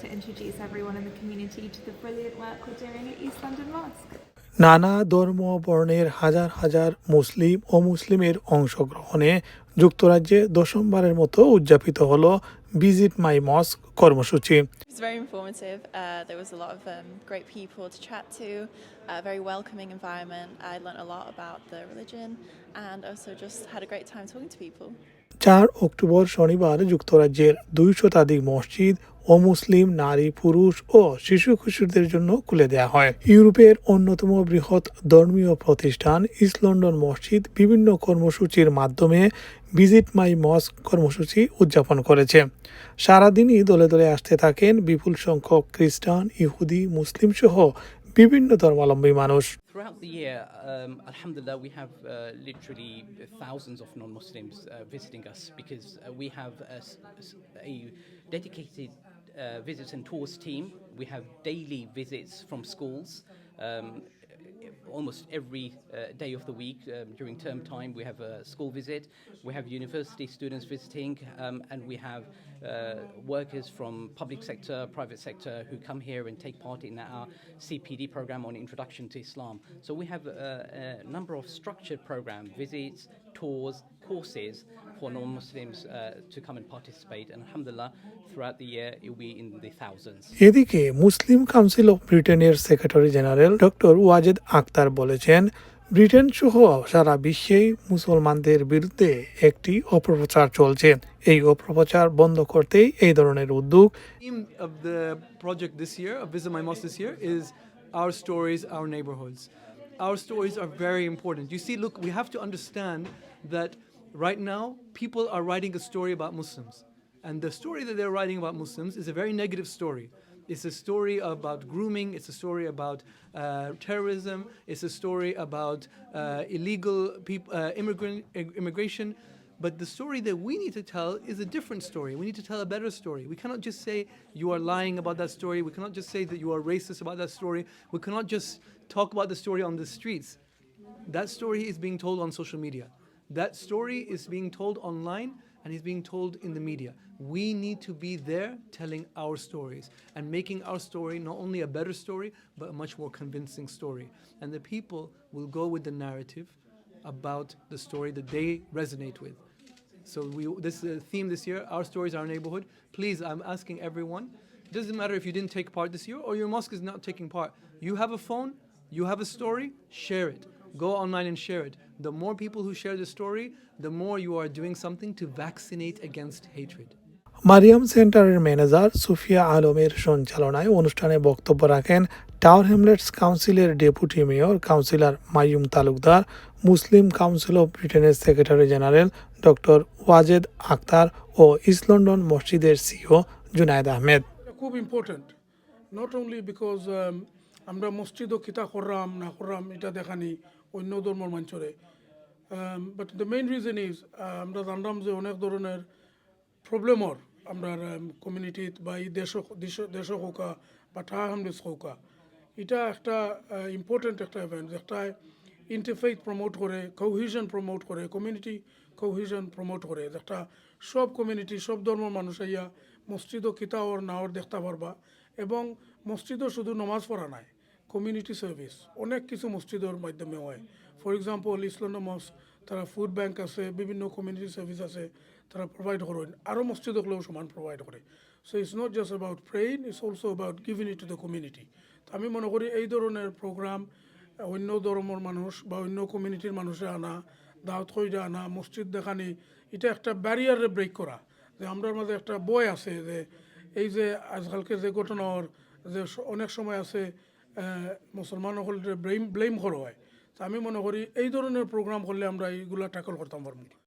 to introduce everyone in the community to the brilliant work we're doing at East London Mosque. নানা ধর্ম বর্ণের হাজার হাজার মুসলিম ও মুসলিমের অংশগ্রহণে যুক্তরাজ্যে দশমবারের মতো উদযাপিত হল ভিজিট মাই মস কর্মসূচি। চার অক্টোবর শনিবার যুক্তরাজ্যের দুই শতাধিক মসজিদ ও মুসলিম নারী পুরুষ ও শিশু কিশোরদের জন্য খুলে দেয়া হয়। ইউরোপের অন্যতম বৃহৎ ধর্মীয় প্রতিষ্ঠান ইস্ট লন্ডন মসজিদ বিভিন্ন কর্মসূচির মাধ্যমে ভিজিট মাই মস কর্মসূচি উদযাপন করেছে। সারাদিনই দলে দলে আসতে থাকেন বিপুল সংখ্যক খ্রিস্টান ইহুদি মুসলিম সহ বিভিন্ন ধর্মাবলম্বী মানুষ Throughout the year, um, Alhamdulillah, we have uh, literally thousands of non Muslims uh, visiting us because uh, we have a, a dedicated uh, visits and tours team. We have daily visits from schools. Um, almost every uh, day of the week um, during term time we have a school visit we have university students visiting um, and we have uh, workers from public sector private sector who come here and take part in our cpd program on introduction to islam so we have a, a number of structured program visits tours courses for non-muslims uh, to come and participate and alhamdulillah throughout the year it will be in the thousands এদিকে Muslim council of ব্রিটেনের secretary general doctor Wajed Akhtar বলেছেন Britain সহ সারা বিশ্বেই মুসলমানদের বিরুদ্ধে একটি অপপ্রচার চলছে এই অপপ্রচার বন্ধ করতেই এই ধরনের উদ্যোগ our stories, our neighborhoods. Our stories are very important. You see, look, we have to understand that right now people are writing a story about Muslims. And the story that they're writing about Muslims is a very negative story. It's a story about grooming, it's a story about uh, terrorism, it's a story about uh, illegal peop- uh, immigrant, immigration. But the story that we need to tell is a different story. We need to tell a better story. We cannot just say you are lying about that story. We cannot just say that you are racist about that story. We cannot just talk about the story on the streets. That story is being told on social media. That story is being told online and is being told in the media. We need to be there telling our stories and making our story not only a better story, but a much more convincing story. And the people will go with the narrative about the story that they resonate with. So we, this is a theme this year. Our stories, our neighborhood. Please, I'm asking everyone. It doesn't matter if you didn't take part this year or your mosque is not taking part. You have a phone. You have a story. Share it. Go online and share it. The more people who share the story, the more you are doing something to vaccinate against hatred. Mariam সেন্টারের manager Sufia আলমের সঞ্চালনায় অনুষ্ঠানে বক্তব্য রাখেন Tower Hamlets কাউন্সিলের deputy mayor councillor Maium Talukdar Muslim council of ব্রিটেনের secretary general doctor Wajed Akhtar ও East London মসজিদের CEO Junaid Ahmed খুব ইম্পর্টেন্ট নট অনলি বিকজ আমরা মসজিদও কিতা কররাম না কররাম এটা দেখানি অন্য ধর্মর মঞ্চরে। But the main reason is আমরা জানলাম যে অনেক ধরনের প্রবলেমর আমরা কমিউনিটিত বা এই দেশ দেশ হোকা বা ঠা হামলিস হোকা। এটা একটা ইম্পর্টেন্ট একটা ইভেন্ট একটা ইন্টারফেথ প্রমোট করে কৌহিজন প্রমোট করে কমিউনিটি কৌহিজন প্রমোট করে একটা সব কমিউনিটি সব ধর্মের মানুষ আইয়া মসজিদও কিতা ওর না ওর দেখতে পারবা। এবং মসজিদও শুধু নমাজ পড়া নাই। কমিউনিটি সার্ভিস অনেক কিছু মসজিদের মাধ্যমে হয়। ফর এক্সাম্পল ইসলাম তারা ফুড ব্যাংক আছে, বিভিন্ন কমিউনিটি সার্ভিস আছে, তারা প্রোভাইড করেন আরও মসজিদগুলোও সমান প্রোভাইড করে। So it's not just about prayer it's also about giving it to the community তো আমি মনে করি এই ধরনের প্রোগ্রাম অন্য ধর্মের মানুষ বা অন্য কমিউনিটির মানুষে আনা, দাওয়াত কইরা আনা, মসজিদ দেখানি, এটা একটা ব্যারিয়ারে ব্রেক করা। যে আমরার মাঝে একটা বই আছে যে, এই যে আজকালকে যে ঘটনার যে অনেক সময় আছে মুসলমান হল ব্লেম ব্লেম করা হয়। তো আমি মনে করি এই ধরনের প্রোগ্রাম করলে আমরা এইগুলা ট্যাকল করতাম পারব।